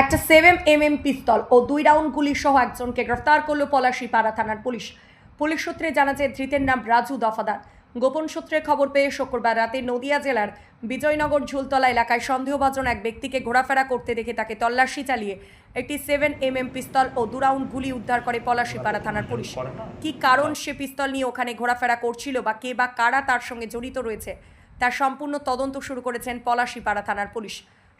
একটা seven M M pistol ও দুই রাউন্ড গুলি সহ একজনকে গ্রেফতার করল পলাশীপাড়া থানার পুলিশ। পুলিশ সূত্রে জানা যায়, ধৃতের নাম রাজু দফাদার। গোপন সূত্রে খবর পেয়ে শুক্রবার রাতে নদিয়া জেলার বিজয়নগর ঝুলতলা এলাকায় সন্দেহভাজন এক ব্যক্তিকে ঘোরাফেরা করতে দেখে তাকে তল্লাশি চালিয়ে একটি সেভেন এম এম পিস্তল ও দু রাউন্ড গুলি উদ্ধার করে পলাশীপাড়া থানার পুলিশ। কি কারণ সে পিস্তল নিয়ে ওখানে ঘোরাফেরা করছিল বা কে বা কারা তার সঙ্গে জড়িত রয়েছে, তার সম্পূর্ণ তদন্ত শুরু করেছেন পলাশীপাড়া থানার পুলিশ।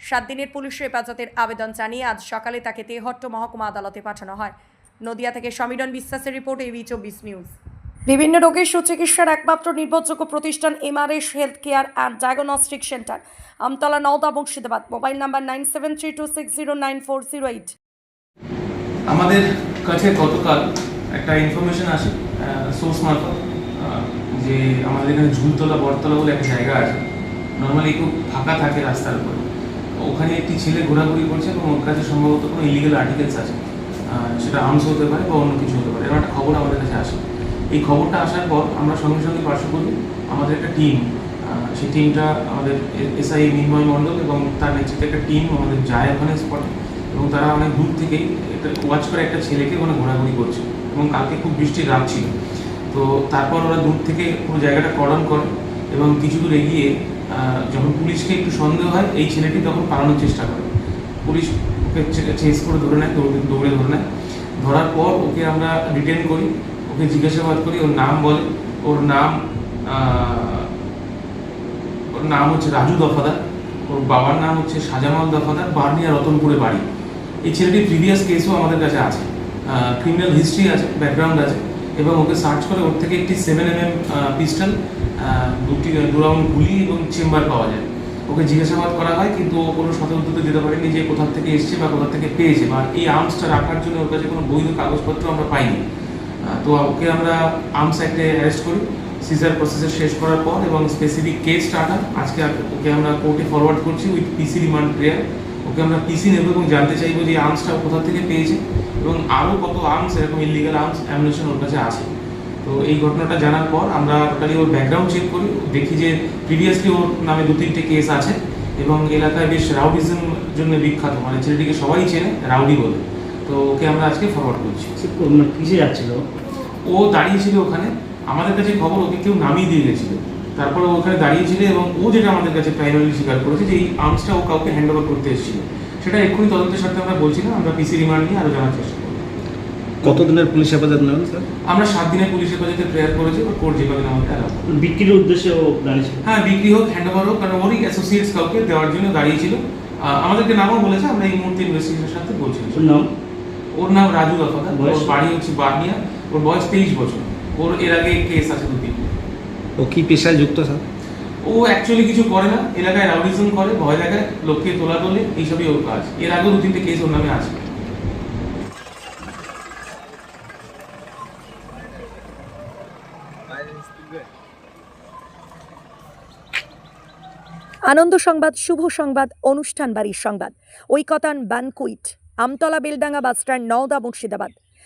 সাত দিনের পুলিশের হেফাজতের আবেদন জানিয়ে আজ সকালে তাকে তেহট্ট মহকুমা আদালতে পাঠানো হয়। নদিয়া থেকে সমীরণ বিশ্বাসের রিপোর্ট এবি চব্বিশ নিউজ। বিভিন্ন রোগের সুচিকিৎসার একমাত্র নির্ভরযোগ্য প্রতিষ্ঠান MRS health care and diagnostic centre. Amtala Nowda, Murshidabad. Mobile number nine seven three two six zero nine four zero eight. আমাদের কাছে গতকাল একটা ইনফরমেশন আসে সোর্স মারফত যে আমাদের এখানে ঝুলতলা, বটতলা বলে একটা জায়গা আছে। নর্মালি খুব ফাঁকা থাকে রাস্তার উপরে। ওখানে একটি ছেলে ঘোরাঘুরি করছে এবং ওর কাছে সম্ভবত কোনো ইলিগেল আর্টিকেলস আছে। সেটা আর্মস হতে পারে বা অন্য কিছু হতে পারে। এরকম একটা খবর আমাদের কাছে আসে। এই খবরটা আসার পর আমরা সঙ্গে সঙ্গে পার্শ্ববর্তী আমাদের একটা টিম সেই টিমটা আমাদের এসআই মিনময় মণ্ডল এবং তার নেতৃত্বে একটা টিম আমাদের যায় ওখানে স্পটে এবং তারা অনেক দূর থেকেই একটা ওয়াচ করে একটা ছেলেকে ওখানে ঘোরাঘুরি করছে এবং কালকে খুব বৃষ্টির রাত ছিল। তো তারপর ওরা দূর থেকে পুরো জায়গাটা করণ করে এবং কিছু দূর এগিয়ে যখন পুলিশকে একটু সন্দেহ হয়, এই ছেলেটি তখন পালানোর চেষ্টা করে। পুলিশ ওকে চেস করে ধরে নেয়, দৌড়ে দৌড়ে ধরে নেয়। ধরার পর ওকে আমরা ডিটেন করি, ওকে জিজ্ঞাসাবাদ করি, ওর নাম বলে। ওর নাম ওর নাম হচ্ছে রাজু দফাদার। ওর বাবার নাম হচ্ছে সাজামাল দফাদার, বার্নিয়া রতনপুরে বাড়ি। এই ছেলেটির প্রিভিয়াস কেসও আমাদের কাছে আছে। ক্রিমিনাল হিস্ট্রি আছে ব্যাকগ্রাউন্ড আছে। এবং ওকে সার্চ করে ওর থেকে একটি সেভেন এম এম পিস্টল দুটি, দু রাউন্ড গুলি এবং চেম্বার পাওয়া যায়। ওকে জিজ্ঞাসাবাদ করা হয়, কিন্তু ও কোনো সতর্কতা দিতে পারেনি যে কোথা থেকে এসছে বা কোথা থেকে পেয়েছে বা এই আর্মসটা রাখার জন্য ওর কাছে কোনো বৈধ কাগজপত্র আমরা পাইনি। তো ওকে আমরা আর্মস অ্যাক্টে অ্যারেস্ট করি। সিজার প্রসেসের শেষ করার পর এবং স্পেসিফিক কেস স্টার্ট আজকে ওকে আমরা কোর্টে ফরওয়ার্ড করছি with PC remand prayer okay আমরা পিসি নেব এবং জানতে চাইব যে আর্মসটা কোথা থেকে পেয়েছে এবং আরও কত আর্মস এরকম ইলিগাল আর্মস অ্যামুনেশন ওর কাছে আছে। তো এই ঘটনাটা জানার পর আমরা টোটালি ওর ব্যাকগ্রাউন্ড চেক করি দেখি যে প্রিভিয়াসলি ওর নামে দু তিনটে কেস আছে এবং এলাকায় বেশ রাউডিজম জন্য বিখ্যাত মানে ছেলেটিকে সবাই চেনে রাউডি বলে। তো ওকে আমরা আজকে ফরওয়ার্ড করছি। কিসে যাচ্ছিল? ও দাঁড়িয়েছিল ওখানে। আমাদের কাছে খবর ওকে কেউ নামিয়ে দিয়ে গেছিল। তারপরে ও ওখানে দাঁড়িয়েছিল এবং ও যেটা আমাদের কাছে প্রাইমারি স্বীকার করেছে যে এই আর্মসটা ও কাউকে হ্যান্ড ওভার করতে এসেছিল। সেটা এক্ষুনি তদন্তের সাথে আমরা বলছি না আমরা পিসি রিমান্ড নিয়ে আরও জানার চেষ্টা করব। কতদিনের পুলিশ হেফাজত নেবেন স্যার? আমরা সাত দিনের পুলিশ হেফাজতে প্রেয়ার করেছি কোর্ট যে কদিন আমাদের অ্যালাউ বিক্রির উদ্দেশ্যে ও দাঁড়িয়েছিল? হ্যাঁ বিক্রি হোক হ্যান্ড ওভার হোক কারণ ওরই অ্যাসোসিয়েটস কাউকে দেওয়ার জন্য দাঁড়িয়েছিল। আহ, আমাদেরকে নামও বলেছে আমরা এই মুহূর্তে ইনভেস্টিগেশনের সাথে বলছি ওর নাম? ওর নাম রাজু দফাদার বয়স? ওর বাড়ি হচ্ছে বার্নিয়া ওর বয়স তেইশ বছর। ওর এর আগে কেস আছে দু ও কি পেশায় যুক্ত স্যার? ও অ্যাকচুয়ালি কিছু করে না এলাকায় রাউডিজম করে ভয় দেখায় লোককে তোলা তোলে এইসবই ওর কাজ। এর আগেও দু তিনটে কেস ওর নামে আছে। আনন্দ সংবাদ শুভ সংবাদ অনুষ্ঠান বাড়ির সংবাদ। Oikotan banquet Amtala Beldanga bus stand Nowda Murshidabad.